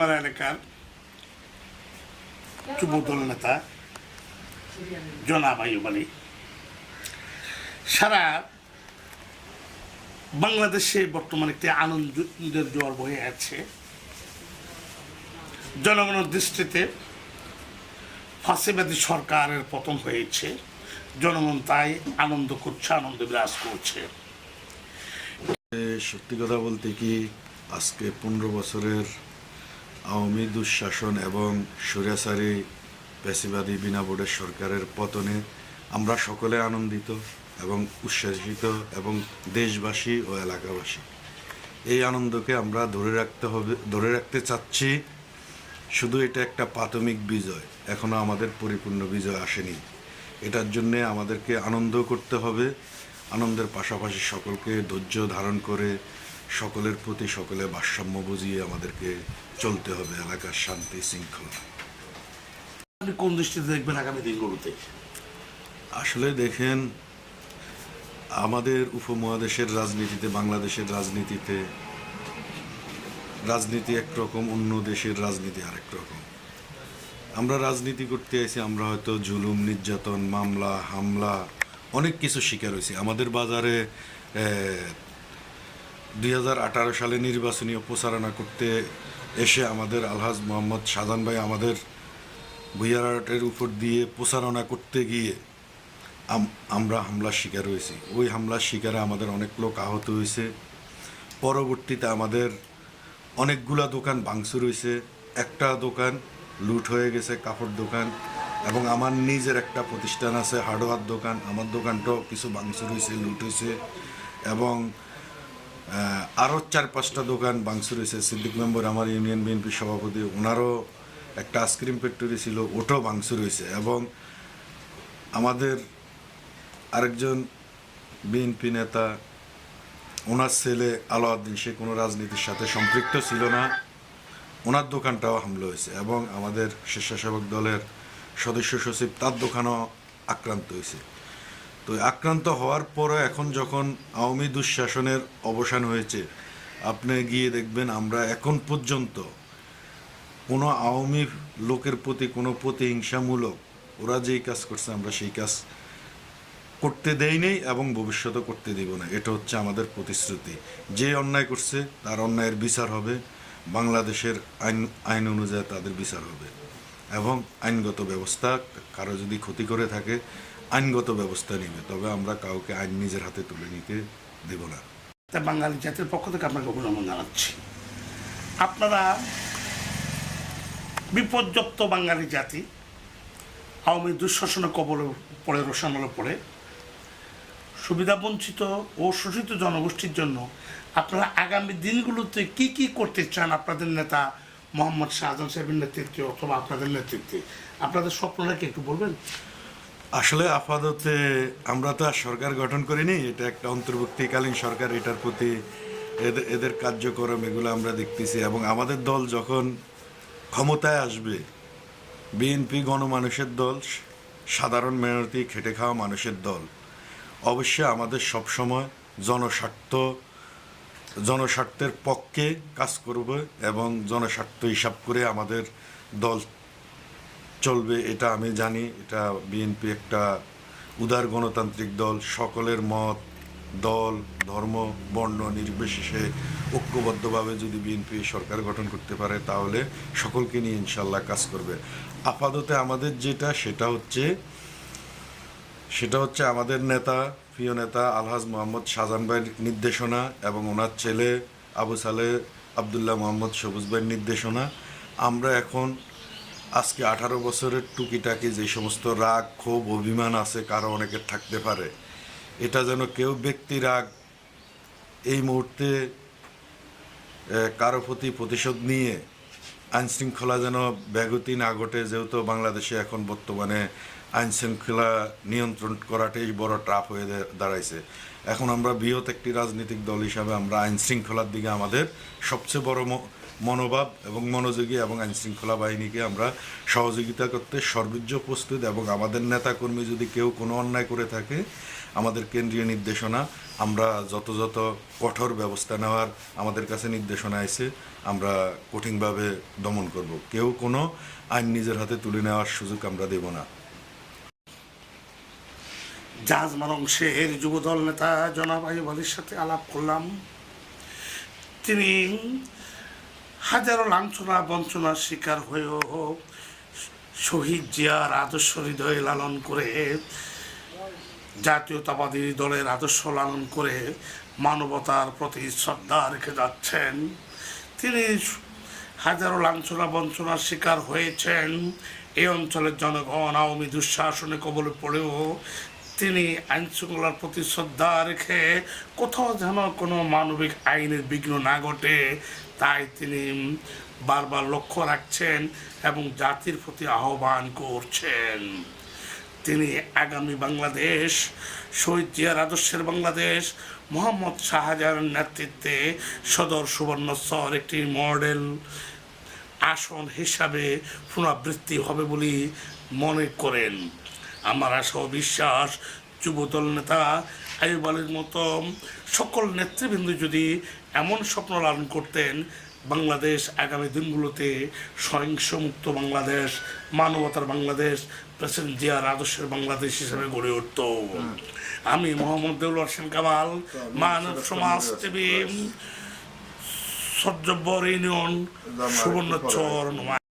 আমার নেতা সারা বাংলাদেশে বর্তমানে একটি আনন্দের জোয়ার বয়ে আছে। জনগণের দৃষ্টিতে ফাঁসিবাদী সরকারের পতন হয়েছে। জনগণ তাই আনন্দ করছে, আনন্দ বিরাজ করছে। সত্যি কথা বলতে কি, আজকে পনেরো বছরের আওয়ামী দুঃশাসন এবং স্বৈরাচারী পেশিবাদী বিনা বোর্ডের সরকারের পতনে আমরা সকলে আনন্দিত এবং উচ্ছ্বাসিত এবং দেশবাসী ও এলাকাবাসী। এই আনন্দকে আমরা ধরে রাখতে হবে, ধরে রাখতে চাচ্ছি। শুধু এটা একটা প্রাথমিক বিজয় এখনও আমাদের পরিপূর্ণ বিজয় আসেনি। এটার জন্যে আমাদেরকে আনন্দ করতে হবে। আনন্দের পাশাপাশি সকলকে ধৈর্য ধারণ করে সকলের প্রতি সকলে ভারসাম্য বুঝিয়ে আমাদেরকে চলতে হবে এলাকার শান্তি শৃঙ্খলা। আপনি কোন দৃষ্টিতে দেখবেন আগামী দিনগুলোতে? আসলে দেখেন আমাদের উপমহাদেশের রাজনীতিতে বাংলাদেশের রাজনীতিতে রাজনীতি একরকম অন্য দেশের রাজনীতি আরেক রকম। আমরা রাজনীতি করতে আইছি আমরা হয়তো জুলুম নির্যাতন মামলা হামলা অনেক কিছু শিকার হয়েছি আমাদের বাজারে দুই হাজার আঠারো সালে নির্বাচনী প্রচারণা করতে এসে আমাদের আলহাজ মোহাম্মদ শাহজান ভাই আমাদের ভুইয়ারাটের উপর দিয়ে প্রচারণা করতে গিয়ে আমরা হামলার শিকার হয়েছি। ওই হামলার শিকারে আমাদের অনেক লোক আহত হয়েছে। পরবর্তীতে আমাদের অনেকগুলা দোকান ভাঙচুর হয়েছে। একটা দোকান লুট হয়ে গেছে, কাপড় দোকান, এবং আমার নিজের একটা প্রতিষ্ঠান আছে, হার্ডওয়ার দোকান। আমার দোকানটাও কিছু ভাঙচুর হয়েছে, লুট হয়েছে, এবং আরও চার, পাঁচটা দোকান ভাঙচুর হয়েছে। সিদ্দিক মেম্বর আমার ইউনিয়ন বিএনপি সভাপতি, ওনারও একটা আইসক্রিম ফ্যাক্টরি ছিল, ওটাও ভাঙচুর হয়েছে। এবং আমাদের আরেকজন বিএনপি নেতা, ওনার ছেলে আলাউদ্দিন, সে কোনো রাজনীতির সাথে সম্পৃক্ত ছিল না। ওনার দোকানটাও হামলা হয়েছে এবং আমাদের স্বেচ্ছাসেবক দলের সদস্য সচিব, তার দোকানও আক্রান্ত হয়েছে। তো আক্রান্ত হওয়ার পরে এখন যখন আওয়ামী দুঃশাসনের অবসান হয়েছে, আপনি গিয়ে দেখবেন আমরা এখন পর্যন্ত কোনো আওয়ামী লোকের প্রতি কোনো প্রতিহিংসামূলক, ওরা যেই কাজ করছে আমরা সেই কাজ করতে দেই নেই এবং ভবিষ্যতে করতে দিব না। এটা হচ্ছে আমাদের প্রতিশ্রুতি। যে অন্যায় করছে তার অন্যায়ের বিচার হবে। বাংলাদেশের আইন আইন অনুযায়ী তাদের বিচার হবে। এবং আইনগত ব্যবস্থা কারও যদি ক্ষতি করে থাকে আইনগত ব্যবস্থা নেবে, তবে আমরা কাউকে আইন নিজের হাতে তুলে নিতে দেব না। তা বাঙালি জাতির পক্ষ থেকে আপনাকে অভিনন্দন জানাচ্ছি। আপনারা বিপর্যপ্ত বাঙালি জাতি, আওয়ামী দুঃশাসনের কবলে পড়ে রোশানলে পড়ে, সুবিধাবঞ্চিত ও শোষিত জনগোষ্ঠীর জন্য আপনারা আগামী দিনগুলোতে কি কি করতে চান আপনাদের নেতা মোহাম্মদ শাহজাহান সাহেবের নেতৃত্বে অথবা আপনাদের নেতৃত্বে? আপনাদের স্বপ্নটাকে একটু বলবেন? আসলে আপাততে, আমরা তো আর সরকার গঠন করিনি, এটা একটা অন্তর্ভুক্তিকালীন সরকার, এটার প্রতি এদের এদের কার্যক্রম, এগুলো আমরা দেখতেছি। এবং আমাদের দল যখন ক্ষমতায় আসবে, বিএনপি গণমানুষের দল, সাধারণ মেহনতি খেটে খাওয়া মানুষের দল, অবশ্যই আমাদের সবসময় জনস্বার্থ, জনস্বার্থের পক্ষে কাজ করবে এবং জনস্বার্থ হিসাব করে আমাদের দল চলবে, এটা আমি জানি। এটা বিএনপি একটা উদার গণতান্ত্রিক দল, সকলের মত, দল, ধর্ম, বর্ণ নির্বিশেষে ঐক্যবদ্ধভাবে যদি বিএনপি সরকার গঠন করতে পারে, তাহলে সকলকে নিয়ে ইনশাল্লাহ কাজ করবে। আপাতত আমাদের যেটা, সেটা হচ্ছে সেটা হচ্ছে আমাদের নেতা, প্রিয় নেতা আলহাজ মোহাম্মদ শাহজাহান ভাইয়ের নির্দেশনা এবং ওনার ছেলে আবু সালে আবদুল্লাহ মোহাম্মদ সবুজ ভাইয়ের নির্দেশনা। আমরা এখন আজকে আঠারো বছরের টুকিটাকি যে সমস্ত রাগ, ক্ষোভ, অভিমান আছে, কারও অনেকের থাকতে পারে। এটা যেন কেউ ব্যক্তি রাগ এই মুহূর্তে কারও প্রতি প্রতিশোধ নিয়ে আইনশৃঙ্খলা যেন ব্যাগতি না ঘটে, যেহেতু বাংলাদেশে এখন বর্তমানে আইনশৃঙ্খলা নিয়ন্ত্রণ করাটাই বড় ট্রাপ হয়ে দাঁড়াইছে। এখন আমরা বৃহৎ একটি রাজনৈতিক দল হিসাবে আমরা আইনশৃঙ্খলার দিকে আমাদের সবচেয়ে বড় মনোভাব এবং মনোযোগী এবং আইন শৃঙ্খলা বাহিনীকে আমরা সহযোগিতা করতে সর্বোচ্চ প্রস্তুত এবং আমাদের নেতাকর্মী যদি কেউ কোনো অন্যায় করে থাকে, আমাদের কেন্দ্রীয় নির্দেশনা, আমরা যত যত কঠোর ব্যবস্থা নেওয়ার আমাদের কাছে নির্দেশনা আছে, আমরা কঠিনভাবে দমন করব। কেউ কোনো আইন নিজের হাতে তুলে নেওয়ার সুযোগ আমরা দেব না। জাহাজমান অংশের যুবদল নেতা জনাব আইব আলীর সাথে আলাপ করলাম। তিনি হাজারো লাঞ্ছনা বঞ্চনার শিকার হয়েও শহীদ জিয়ার আদর্শ হৃদয়ে লালন করে, জাতীয়তাবাদী দলের আদর্শ লালন করে মানবতার প্রতি শ্রদ্ধা রেখে যাচ্ছেন। তিনি হাজারো লাঞ্ছনা বঞ্চনার শিকার হয়েছেন। এই অঞ্চলের জনগণ আওয়ামী দুঃশাসনে কবলে পড়েও তিনি আইন শৃঙ্খলার প্রতি শ্রদ্ধা রেখে কোথাও যেন কোনো মানবিক আইনের বিঘ্ন না ঘটে, তাই তিনি বারবার লক্ষ্য রাখছেন এবং জাতির প্রতি আহ্বান করছেন। তিনি আগামী বাংলাদেশ, শহীদ জিয়ার আদর্শের বাংলাদেশ, মোহাম্মদ শাহজাহানের নেতৃত্বে সদর সুবর্ণস্তর একটি মডেল আসন হিসাবে পুনরাবৃত্তি হবে বলে মনে করেন। আমার আশা বিশ্বাস, যুবদল নেতা আইব আলীর মতো সকল নেতৃবৃন্দ যদি এমন স্বপ্ন লালন করতেন, বাংলাদেশ আগামী দিনগুলোতে সহিংসমুক্ত বাংলাদেশ, মানবতার বাংলাদেশ, প্রেসিডেন্ট জিয়ার আদর্শের বাংলাদেশ হিসেবে গড়ে উঠত। আমি মোহাম্মদ দেউল হোসেন কামাল, মানব সমাজ টিভি সজ্জব্বর ইউনিয়ন সুবর্ণচর